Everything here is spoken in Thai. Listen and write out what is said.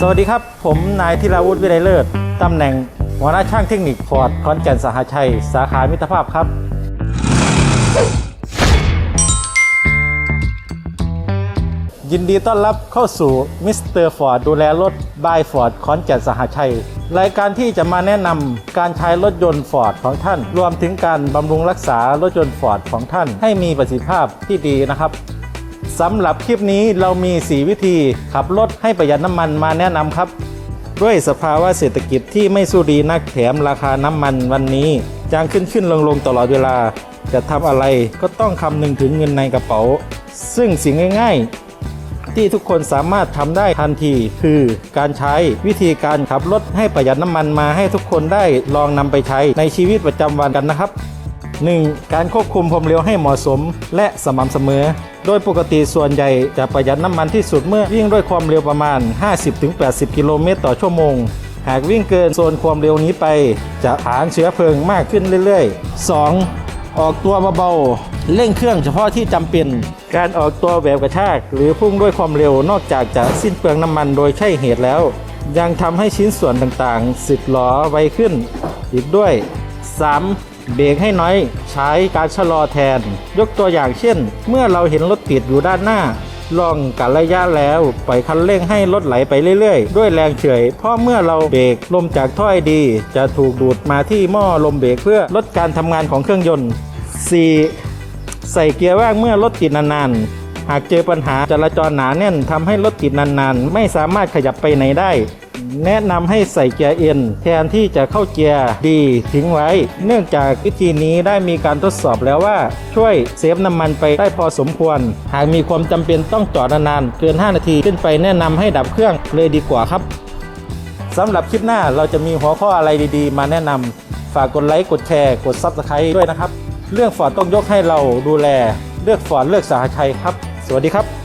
สวัสดีครับ ผมนายธีราวุฒิวิไลเลิศตำแหน่งหัวหน้าช่างเทคนิคฟอร์ดขอนแก่นสหชัย สาขามิตรภาพครับ ยินดีต้อนรับเข้าสู่มิสเตอร์ฟอร์ดดูแลรถบายฟอร์ดขอนแก่นสหชัย รายการที่จะมาแนะนำการใช้รถยนต์ฟอร์ดของท่าน รวมถึงการบำรุงรักษารถยนต์ฟอร์ดของท่านให้มีประสิทธิภาพที่ดีนะครับ สำหรับคลิปนี้เรามี 4 วิธีขับรถให้ประหยัดน้ำมันมาแนะนำครับ ด้วยสภาวะเศรษฐกิจที่ไม่สู้ดีนักแถมราคาน้ำมันวันนี้จางขึ้นขึ้นลงลงตลอดเวลา จะทำอะไรก็ต้องคำนึงถึงเงินในกระเป๋า ซึ่งสิ่งง่ายๆ ที่ทุกคนสามารถทำได้ทันที คือการใช้วิธีการขับรถให้ประหยัดน้ำมันมาให้ทุกคนได้ลองนำไปใช้ในชีวิตประจำวันกันนะครับ 1. การควบคุมความเร็วให้เหมาะสม และสม่ำเสมอ โดยปกติส่วนใหญ่จะประหยัดน้ำมันที่สุดเมื่อวิ่งด้วยความเร็วประมาณ 50-80 กิโลเมตรต่อชั่วโมง หากวิ่งเกินโซนความเร็วนี้ไป จะฐานเชื้อเพลิงมากขึ้นเรื่อยๆ 2. ออกตัวเบาๆเร่งเครื่องเฉพาะที่จำเป็น การออกตัวแบบกระชาก หรือพุ่งด้วยความเร็วนอกจากจะสิ้นเปลืองน้ำมันโดยใช่เหตุแล้ว ยังทำให้ชิ้นส่วนต่างๆสึกหลอไวขึ้น อีกด้วย 3. เบรกให้น้อยใช้การชะลอแทน ยกตัวอย่างเช่น เมื่อเราเห็นรถติดอยู่ด้านหน้า ลองกัดระยะแล้วปล่อยคันเร่งให้รถไหลไปเรื่อยๆ ด้วยแรงเฉยเพราะเมื่อเราเบรกลมจากถ้อยดี จะถูกดูดมาที่หม้อลมเบรกเพื่อลดการทำงานของเครื่องยนต์ 4. ใส่เกียร์ว่างเมื่อรถติดนานๆหากเจอปัญหาจราจรหนาแน่นทำให้รถติดนานๆ ไม่สามารถขยับไปไหนได้ แนะนำให้ใส่เกียร์เอ็นแทนที่จะเข้าเกียร์ดีทิ้งไว้ เนื่องจากวิธีนี้ได้มีการทดสอบแล้วว่า ช่วยเซฟน้ำมันไปได้พอสมควร หากมีความจำเป็นต้องจอดนานๆเกิน 5 นาทีขึ้นไปแนะนำให้ดับเครื่องเลยดีกว่าครับสำหรับคลิปหน้าเราจะมีหัวข้ออะไรดีๆ มาแนะนำฝากกดไลค์กดแชร์กดซับสไครต์ด้วยนะครับ เรื่องฟอร์ดต้องยกให้เราดูแล เลือกฟอร์ดเลือกสหชัยครับ สวัสดีครับ